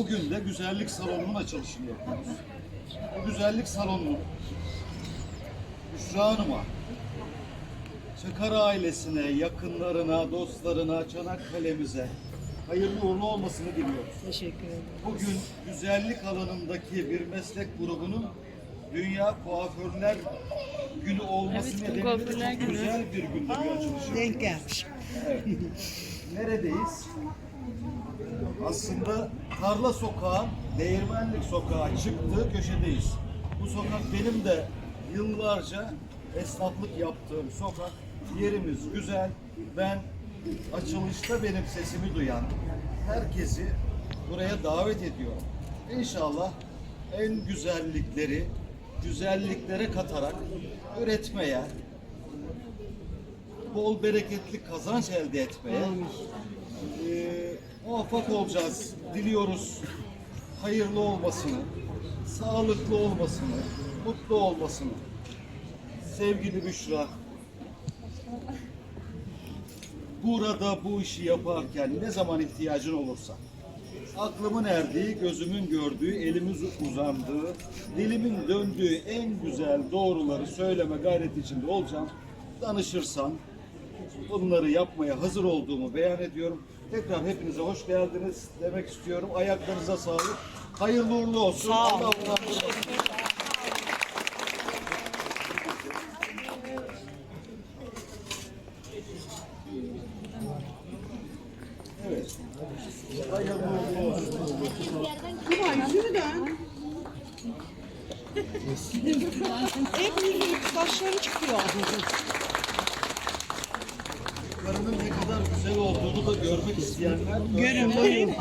Bugün de güzellik salonunun açılışını yapıyoruz. Bu güzellik salonunun Büşra Hanım'a, Çakar ailesine, yakınlarına, dostlarına, Çanakkale'mize hayırlı uğurlu olmasını diliyoruz. Teşekkür ederim. Bugün güzellik alanındaki bir meslek grubunun Dünya Kuaförler Günü olması Evet, nedeniyle çok güzel bir günde bir açılış. Denk gelmiş. Neredeyiz? Aslında Tarla Sokağı, Değirmenlik Sokağı çıktığı köşedeyiz. Bu sokak benim de yıllarca esnaflık yaptığım sokak. Yerimiz güzel. Ben açılışta benim sesimi duyan herkesi buraya davet ediyorum. İnşallah en güzellikleri güzelliklere katarak üretmeye, bol bereketli kazanç elde etmeye e, muvaffak olacağız. Diliyoruz hayırlı olmasını, sağlıklı olmasını, mutlu olmasını. Sevgili Büşra, burada bu işi yaparken ne zaman ihtiyacın olursa, aklımın erdiği, gözümün gördüğü, elimin uzandığı, dilimin döndüğü en güzel doğruları söyleme gayreti içinde olacağım. Danışırsan, bunları yapmaya hazır olduğumu beyan ediyorum. Tekrar hepinize hoş geldiniz demek istiyorum. Ayaklarınıza sağlık. Hayırlı uğurlu olsun. Sağ olun. Allah. Evet. Hayırlı uğurlu olsun. Hep yüzü saçları çıkıyor. Karının ne kadar güzel olduğunu da görmek isteyenler Görün buyurun.